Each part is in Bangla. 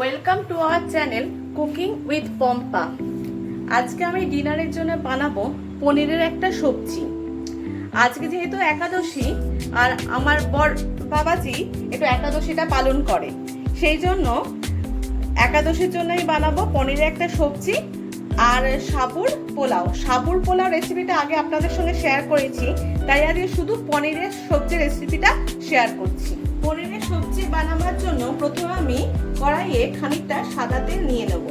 Welcome to our channel cooking with Pampa আজকে আমি ডিনারের জন্য বানাবো পনিরের একটা সবজি। আজকে যেহেতু একাদশী, আর আমার বর বাবাজি একটু একাদশীটা পালন করে, সেই জন্য একাদশীর জন্যই বানাবো পনিরের একটা সবজি আর সাবুর পোলাও। সাবুর পোলাও রেসিপিটা আগে আপনাদের সঙ্গে শেয়ার করেছি, তাই আজকে শুধু পনিরের সবজি রেসিপিটা শেয়ার করছি। পনিরের সবজি বানাবার জন্য প্রথমে আমি কড়াইয়ে খানিকটা সাদা তেল নিয়ে নেব।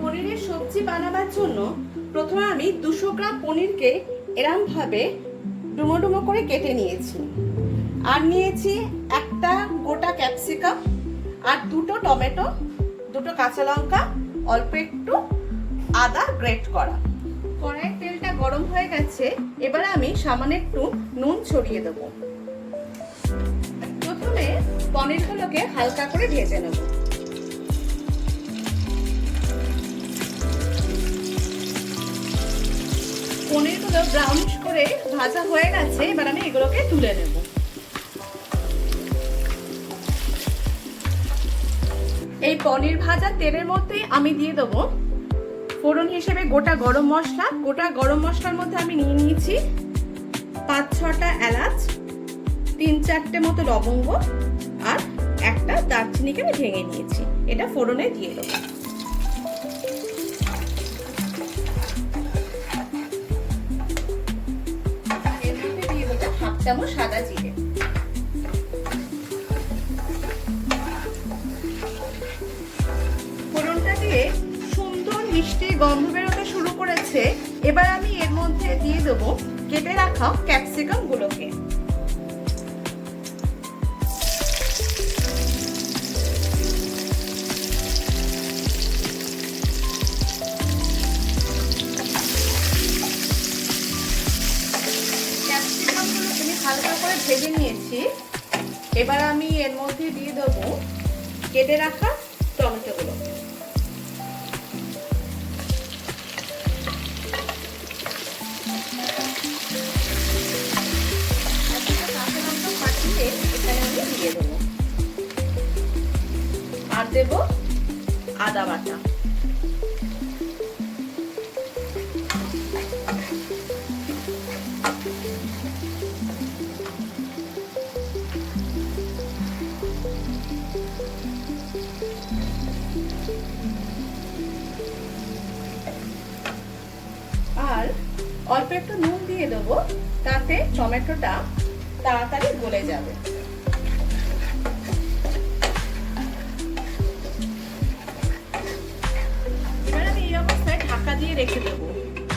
পনিরের সবজি বানাবার জন্য প্রথমে আমি দুশো গ্রাম পনিরকে এরম ভাবে ডুমো ডুমো করে কেটে নিয়েছি। আর নিয়েছি একটা গোটা ক্যাপসিকাম আর দুটো টমেটো, দুটো কাঁচা লঙ্কা, অল্প একটু আদা গ্রেট করা। কড়াইয়ের তেলটা গরম হয়ে গেছে, এবার আমি সামান্য একটু নুন ছড়িয়ে দেবো। প্রথমে পনিরগুলোকে হালকা করে ভেজে নেব। পনিরগুলো ব্রাউনিশ করে ভাজা হয়ে গেছে, এবার আমি এগুলোকে তুলে নেব। এই পনির ভাজা তেলের মধ্যে আমি দিয়ে দেবো ফোড়ন হিসেবে গোটা গরম মশলা, গোটা গরম মশলার মধ্যে আমি নিয়ে নিয়েছি পাঁচ, ছটা এলাচ, তিন, চারটে মতো লবঙ্গ আর একটা দারচিনিকে আমি ভেঙে নিয়েছি। এটা ফোড়নে দিয়ে দেবো। সাদা জিরে। ফোড়নটা দিয়ে সুন্দর মিষ্টি গন্ধ বেরোতে শুরু করেছে, এবার আমি এর মধ্যে দিয়ে দেবো কেটে রাখা ক্যাপসিকাম গুলোকে হালকা করে ভেজে নিয়েছি। এবার আমি এর মধ্যে দিয়ে দেবো কেটে রাখা দেবো আদা বাটা। আর অল্প একটু নুন দিয়ে দেবো তাতে টমেটোটা তাড়াতাড়ি গলে যাবে। দিয়ে রেখে দেবো।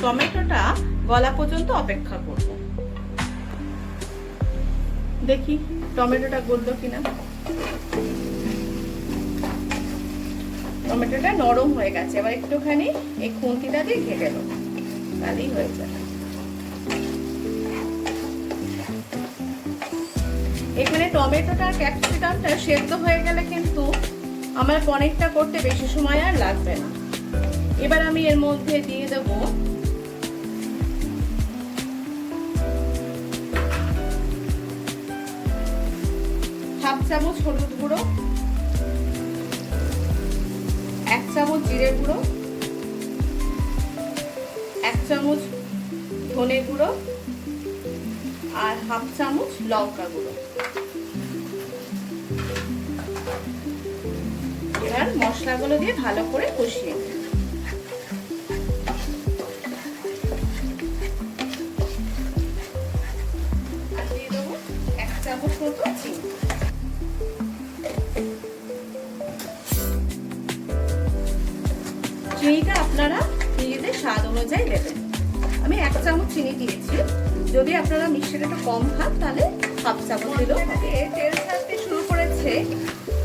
টমেটোটা গলা পর্যন্ত অপেক্ষা করব। দেখি টমেটোটা গললো কিনা। টমেটোটা নরম হয়ে গেছে। এবার একটুখানি এই খুন্তিটা দিয়ে ঘেটে দেবো তাহলেই হয়ে যাবে। এখানে টমেটোটা ক্যাপসিকামটা সেদ্ধ হয়ে গেলে কিন্তু আমার পনিরটা করতে বেশি সময় আর লাগবে না। এবার আমি এর মধ্যে দিয়ে দেব হাফ চামচ হলুদ গুঁড়ো, এক চামচ জিরে গুঁড়ো, এক চামচ ধনে গুঁড়ো আর হাফ চামচ লঙ্কা গুঁড়ো এবার মশলাগুলো দিয়ে ভালো করে কষিয়ে নেব। চিনিটা আপনারা নিজেদের স্বাদ অনুযায়ী দেবেন। আমি এক চামচ চিনি দিয়েছি। যদি আপনারা মিষ্টিটা একটু কম খান, তাহলে হাফ চামচ হবে। তেল ছাড়তে শুরু করেছে।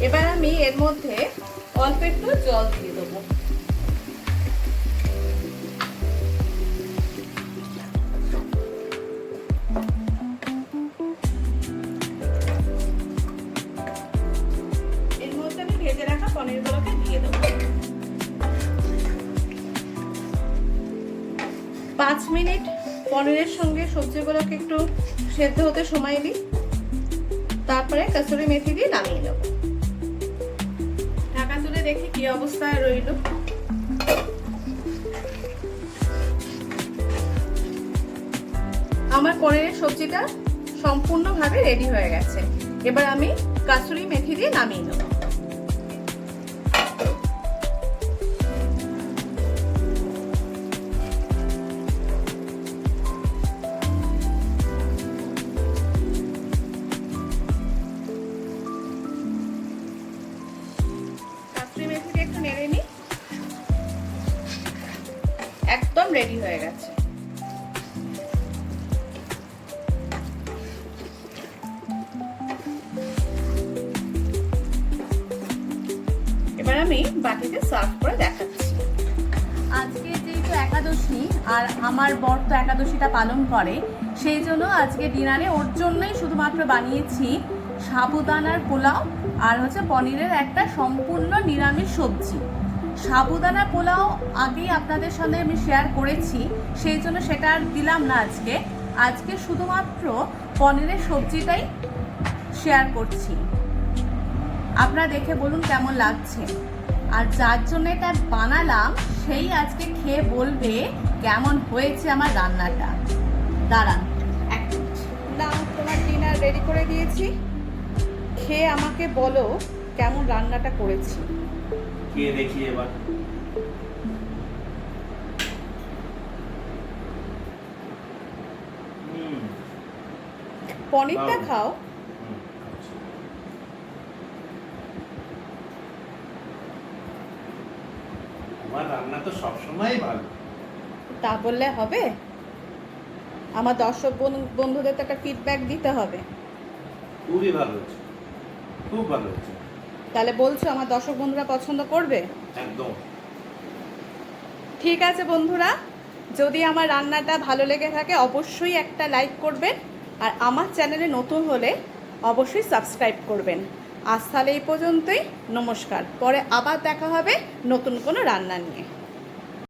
এবার আমি এর মধ্যে অল্প একটু জল দিয়ে পাঁচ মিনিট পনিরের সঙ্গে সবজিগুলোকে একটু সেদ্ধ হতে সময় দিই। তারপরে কাসুরি মেথি দিয়ে নামিয়ে নেব। ঢাকা তুলে দেখি কি অবস্থায় রইল। আমার পনিরের সবজিটা সম্পূর্ণভাবে রেডি হয়ে গেছে। এবার আমি কাসুরি মেথি দিয়ে নামিয়ে নেব। একটু নেড়ে নিই একদম রেডি হয়ে গেছে। এবার আমি বাটিতে সার্ভ করে দেখাচ্ছি। আজকে যেহেতু একাদশী, আর আমার বর তো একাদশীটা পালন করে, সেই জন্য আজকে ডিনারে ওর জন্যই শুধুমাত্র বানিয়েছি সাবুদানার পোলাও আর হচ্ছে পনিরের একটা সম্পূর্ণ নিরামিষ সবজি। সাবুদানা পোলাও আগেই আপনাদের সাথে আমি শেয়ার করেছি, সেই জন্য সেটা আর দিলাম না আজকে। আজকে শুধুমাত্র পনিরের সবজিটাই শেয়ার করছি। আপনারা দেখে বলুন কেমন লাগছে। আর যার জন্য এটা বানালাম, সেই আজকে খেয়ে বলবে কেমন হয়েছে আমার রান্নাটা। দাঁড়ান। এক তোমার ডিনার রেডি করে দিয়েছি। খেয়ে আমাকে বলো কেমন রান্নাটা করেছি। কে দেখি এবার। পনিরটা। খাও। আমার রান্না তো সবসময় ভালো। তা বললে হবে। আমার দর্শক বন্ধু- বন্ধুদের তো একটা ফিডব্যাক দিতে হবে। খুবই ভালো হয়েছে। খুব ভালো হয়েছে। তাহলে বলছো আমার দর্শক বন্ধুরা পছন্দ করবে? একদম। ঠিক আছে বন্ধুরা যদি আমার রান্নাটা ভালো লেগে থাকে অবশ্যই একটা লাইক করবেন আর আমার চ্যানেলে নতুন হলে অবশ্যই সাবস্ক্রাইব করবেন। আজ তাহলে এই পর্যন্তই নমস্কার। পরে আবার দেখা হবে নতুন কোনো রান্না নিয়ে।